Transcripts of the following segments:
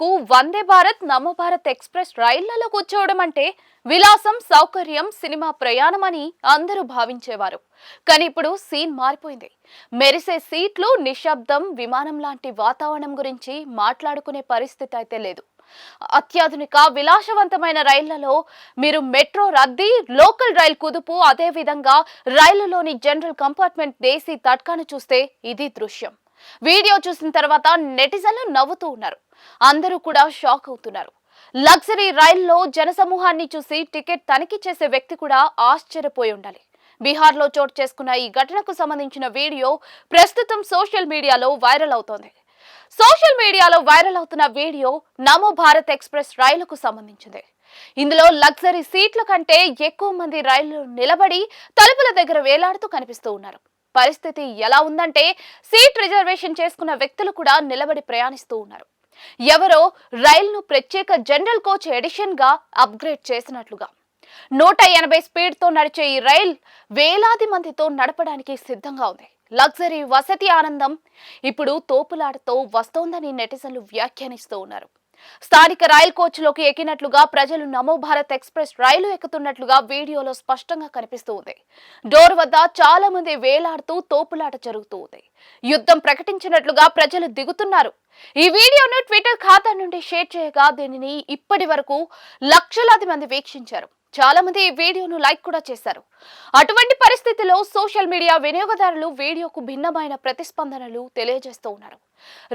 వరకు వందే భారత్ నమో భారత్ ఎక్స్ప్రెస్ రైళ్ళలో కూర్చోవడం అంటే విలాసం సౌకర్యం సినిమా ప్రయాణం అని అందరూ భావించేవారు. కానీ ఇప్పుడు సీన్ మారిపోయింది. మెరిసే సీట్లు నిశ్శబ్దం విమానం లాంటి వాతావరణం గురించి మాట్లాడుకునే పరిస్థితి అయితే లేదు. అత్యాధునిక విలాసవంతమైన రైళ్ళలో మీరు మెట్రో రద్దీ లోకల్ రైల్ కుదుపు అదే విధంగా రైలులోని జనరల్ కంపార్ట్మెంట్ దేశీ తట్కాను చూస్తే ఇది దృశ్యం. వీడియో చూసిన తర్వాత నెటిజన్లు నవ్వుతూ ఉన్నారు. అందరూ కూడా షాక్ అవుతున్నారు. లగ్జరీ రైల్లో జనసమూహాన్ని చూసి టికెట్ తనిఖీ చేసే వ్యక్తి కూడా ఆశ్చర్యపోయి ఉండాలి. బీహార్లో చోటు చేసుకున్న ఈ ఘటనకు సంబంధించిన వీడియో ప్రస్తుతం సోషల్ మీడియాలో వైరల్ అవుతోంది. సోషల్ మీడియాలో వైరల్ అవుతున్న వీడియో నమో భారత్ ఎక్స్ప్రెస్ రైలుకు సంబంధించింది. ఇందులో లగ్జరీ సీట్ల కంటే ఎక్కువ మంది రైళ్ళు నిలబడి తలుపుల దగ్గర వేలాడుతూ కనిపిస్తూ ఉన్నారు. పరిస్థితి ఎలా ఉందంటే సీట్ రిజర్వేషన్ చేసుకున్న వ్యక్తులు కూడా నిలబడి ప్రయాణిస్తూ ఉన్నారు. ఎవరో రైలును ప్రత్యేక జనరల్ కోచ్ ఎడిషన్గా అప్గ్రేడ్ చేసినట్లుగా. నూట ఎనభై స్పీడ్తో నడిచే ఈ రైల్ వేలాది మందితో నడపడానికి సిద్ధంగా ఉంది. లగ్జరీ వసతి ఆనందం ఇప్పుడు తోపులాటతో వస్తోందని నెటిజన్లు వ్యాఖ్యానిస్తూ ఉన్నారు. స్థానిక రైల్ కోచ్లోకి ఎక్కినట్లుగా ప్రజలు నమో భారత్ ఎక్స్ప్రెస్ రైలు ఎక్కుతున్నట్లుగా వీడియోలో స్పష్టంగా కనిపిస్తూ ఉంది. డోర్ వద్ద చాలా మంది వేలాడుతూ తోపులాట జరుగుతూ ఉంది. యుద్ధం ప్రకటించినట్లుగా ప్రజలు దిగుతున్నారు. ఈ వీడియోను ట్విట్టర్ ఖాతా నుండి షేర్ చేయగా దీనిని ఇప్పటి వరకు లక్షలాది మంది వీక్షించారు. చాలా మంది ఈ వీడియోను లైక్ కూడా చేశారు. అటువంటి పరిస్థితిలో సోషల్ మీడియా వినియోగదారులు వీడియోకు భిన్నమైన ప్రతిస్పందనలు తెలియజేస్తూ ఉన్నారు.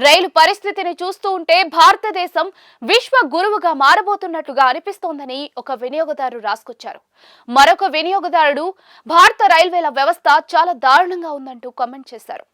రైలు పరిస్థితిని చూస్తూ ఉంటే భారతదేశం విశ్వ గురువుగా మారబోతున్నట్లుగా అనిపిస్తోందని ఒక వినియోగదారు రాసుకొచ్చారు. మరొక వినియోగదారుడు భారత రైల్వేల వ్యవస్థ చాలా దారుణంగా ఉందంటూ కామెంట్ చేశారు.